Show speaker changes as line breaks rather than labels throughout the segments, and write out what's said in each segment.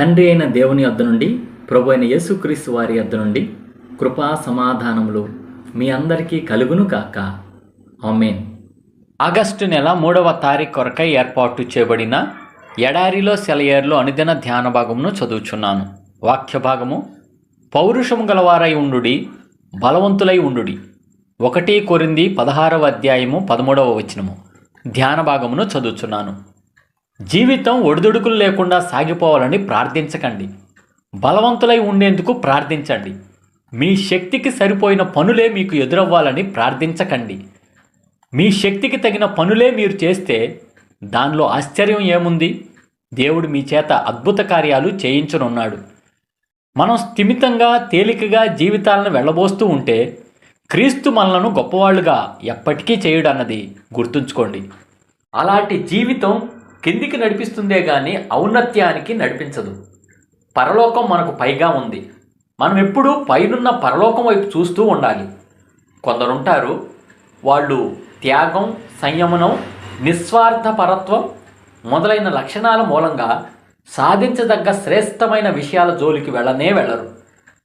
తండ్రి అయిన దేవుని వద్ద నుండి ప్రభు అయిన యేసుక్రీస్తు వారి వద్ద నుండి కృపా సమాధానములు మీ అందరికీ కలుగును కాక ఆమెన్. ఆగస్టు నెల మూడవ తారీఖు కొరకై ఏర్పాటు చేయబడిన ఎడారిలో సెలయేరులో అనుదిన ధ్యాన భాగమును చదువుచున్నాను. వాక్య భాగము పౌరుషము గలవారై ఉండుడి బలవంతులై ఉండుడి. ఒకటి కొరింది పదహారవ అధ్యాయము పదమూడవ వచనము. ధ్యాన భాగమును చదువుచున్నాను. జీవితం ఒడిదుడుకులు లేకుండా సాగిపోవాలని ప్రార్థించకండి. బలవంతులై ఉండేందుకు ప్రార్థించండి. మీ శక్తికి సరిపోయిన పనులే మీకు ఎదురవ్వాలని ప్రార్థించకండి. మీ శక్తికి తగిన పనులే మీరు చేస్తే దానిలో ఆశ్చర్యం ఏముంది? దేవుడు మీ చేత అద్భుత కార్యాలు చేయించనున్నాడు. మనం స్థిమితంగా తేలికగా జీవితాలను వెళ్ళబోస్తూ ఉంటే క్రీస్తు మనలను గొప్పవాళ్ళుగా ఎప్పటికీ చేయుడన్నది గుర్తుంచుకోండి. అలాంటి జీవితం కిందికి నడిపిస్తుందే కానీ ఔన్నత్యానికి నడిపించదు. పరలోకం మనకు పైగా ఉంది. మనం ఎప్పుడూ పైనున్న పరలోకం వైపు చూస్తూ ఉండాలి. కొందరుంటారు వాళ్ళు త్యాగం సంయమనం నిస్వార్థపరత్వం మొదలైన లక్షణాల మూలంగా సాధించదగ్గ శ్రేష్టమైన విషయాల జోలికి వెళ్ళనే వెళ్ళరు.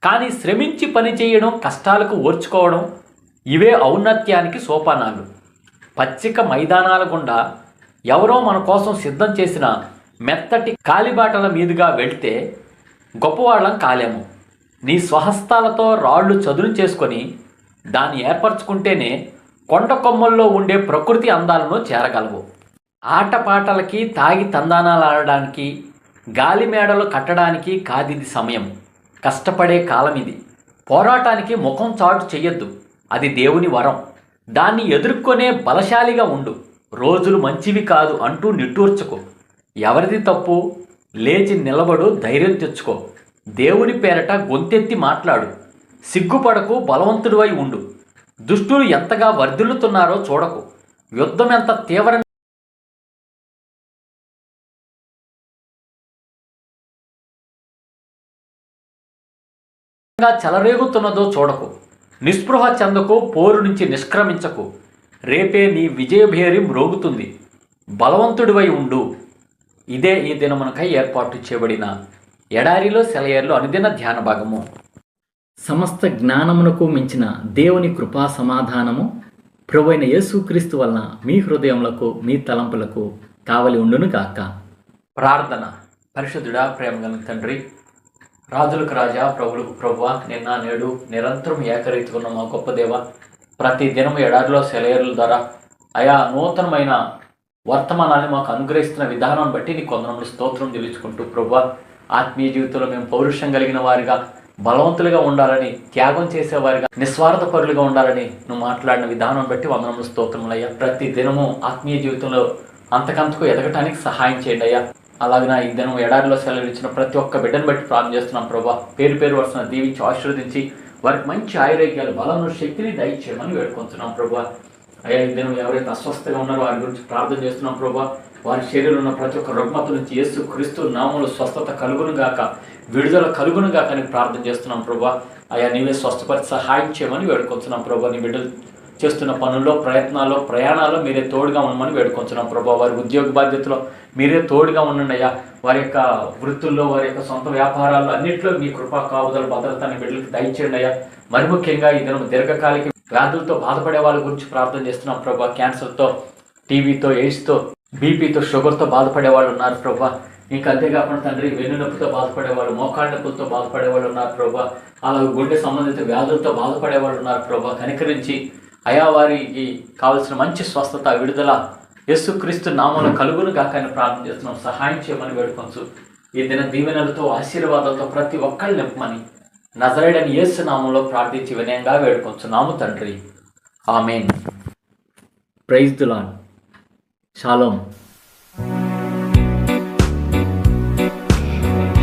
కానీ శ్రమించి పని చేయడం కష్టాలకు ఓర్చుకోవడం ఇవే ఔన్నత్యానికి సోపానాలు. పచ్చిక మైదానాల గుండా ఎవరో మన కోసం సిద్ధం చేసిన మెత్తటి కాలిబాటల మీదుగా వెళ్తే గొప్పవాళ్ళం కాలేము. నీ స్వహస్తాలతో రాళ్ళు చదును చేసుకొని దాన్ని ఏర్పరచుకుంటేనే కొండ కొమ్మల్లో ఉండే ప్రకృతి అందాలను చేరగలవు. ఆటపాటలకి తాగి తందానాలాడడానికి గాలి మేడలు కట్టడానికి కాదిది సమయం. కష్టపడే కాలం ఇది. పోరాటానికి ముఖం చాటు చెయ్యొద్దు. అది దేవుని వరం. దాన్ని ఎదుర్కొనే బలశాలిగా ఉండు. రోజులు మంచివి కాదు అంటూ నిట్టూర్చుకో. ఎవరిది తప్పు? లేచి నిలబడు ధైర్యం తెచ్చుకో. దేవుని పేరట గొంతెత్తి మాట్లాడు. సిగ్గుపడకు బలవంతుడివై ఉండు. దుష్టులు ఎంతగా వర్ధిల్లుతున్నారో చూడకు. యుద్ధం ఎంత తీవ్ర చెలరేగుతున్నదో చూడకు. నిస్పృహ చెందకు పోరు నుంచి నిష్క్రమించకు. రేపే నీ విజయభేరి మ్రోగుతుంది బలవంతుడివై ఉండు. ఇదే ఈ దినమునకై ఏర్పాటు చేయబడిన ఎడారిలో సెలయేర్లో అనుదిన ధ్యాన భాగము. సమస్త జ్ఞానమునకు మించిన దేవుని కృపా సమాధానము ప్రభువైన యేసుక్రీస్తు వలన మీ హృదయములకు మీ తలంపులకు కావలి ఉండును గాక. ప్రార్థన. పరిశుద్ధుడా ప్రేమ గల తండ్రి రాజులకు రాజా ప్రభులకు ప్రభువ నిన్న నేడు నిరంతరం ఏకరీతుకున్న మా గొప్ప దేవ ప్రతి దినము ఎడారిలో సెలయర్ల ద్వారా ఆయా నూతనమైన వర్తమానాన్ని మాకు అనుగ్రహిస్తున్న విధానం బట్టి నీ కొందరములు స్తోత్రం తెలుసుకుంటూ ప్రభు ఆత్మీయ జీవితంలో మేము పౌరుషం కలిగిన వారిగా బలవంతులుగా ఉండాలని త్యాగం చేసేవారిగా నిస్వార్థ పరులుగా ఉండాలని నువ్వు మాట్లాడిన విధానం బట్టి వందనములు స్తోత్రములయ్యా ప్రతి దినము ఆత్మీయ జీవితంలో అంతకంతకు ఎదగటానికి సహాయం చేయండి అయ్యా. అలాగే ఈ దినం ఎడారిలో సెలవు ఇచ్చిన ప్రతి ఒక్క బిడ్డను బట్టి ప్రార్థన చేస్తున్నాం ప్రభా పేరు పేరు వరుసన దీవించి ఆశీర్వదించి వారికి మంచి ఆయుర్వేగాలు బలము శక్తిని దయచేయమని వేడుకుంటున్నాం ప్రభా. అయ్యా నేను ఎవరైతే అస్వస్థగా ఉన్నారో వారి గురించి ప్రార్థన చేస్తున్నాం ప్రభా. వారి శరీరంలో ఉన్న ప్రతి ఒక్క రుగ్మత నుంచి యేసు క్రీస్తు నామంలో స్వస్థత కలుగును గాక విడుదల కలుగును గాక అని ప్రార్థన చేస్తున్నాం ప్రభా. అయా నీవే స్వస్థపరిచి సహాయం చేయమని వేడుకుంటున్నాం ప్రభా. నీ బిడ్డలు చేస్తున్న పనుల్లో ప్రయత్నాల్లో ప్రయాణాల్లో మీరే తోడుగా ఉండమని వేడుకొంచున్నాం ప్రభా. వారి ఉద్యోగ బాధ్యతలో మీరే తోడుగా ఉండండి అయ్యా. వారి యొక్క వృత్తుల్లో వారి యొక్క సొంత వ్యాపారాల్లో అన్నింటిలో మీ కృపా కావుదల భద్రతని బిడ్డలకు దయచేయండి అయ్యా. మరి ముఖ్యంగా ఈ దినం దీర్ఘకాలిక వ్యాధులతో బాధపడే వాళ్ళ గురించి ప్రార్థన చేస్తున్నాం ప్రభా. క్యాన్సర్తో టీవీతో ఎయిడ్స్తో బీపీతో షుగర్తో బాధపడే వాళ్ళు ఉన్నారు ప్రభా. ఇంకా అంతేకాకుండా తండ్రి వెన్నునొప్పితో బాధపడే వాళ్ళు మోకాళ్ళ నొప్పులతో బాధపడే వాళ్ళు ఉన్నారు ప్రభా. అలాగే గుండె సంబంధిత వ్యాధులతో బాధపడే వాళ్ళు ఉన్నారు ప్రభా. కనికరించి అయా వారికి కావలసిన మంచి స్వస్థత విడుదల యేసుక్రీస్తు నామంలో కలుగును కాకని ప్రార్థన చేస్తున్నాం. సహాయం చేయమని వేడుకొంచు. ఈ దిన దీవెనలతో ఆశీర్వాదాలతో ప్రతి ఒక్కళ్ళు నింపమని నజరేడని యేసు నామంలో ప్రార్థించి వినయంగా వేడుకొంచు నాము తండ్రి. ఆమెన్. ప్రైజ్ దులాన్ షాలోమ్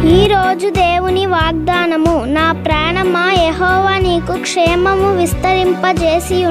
ఈ రోజు దేవుని వాగ్దానము నా ప్రాణమా యహోవా నీకు క్షేమము విస్తరింపజేసి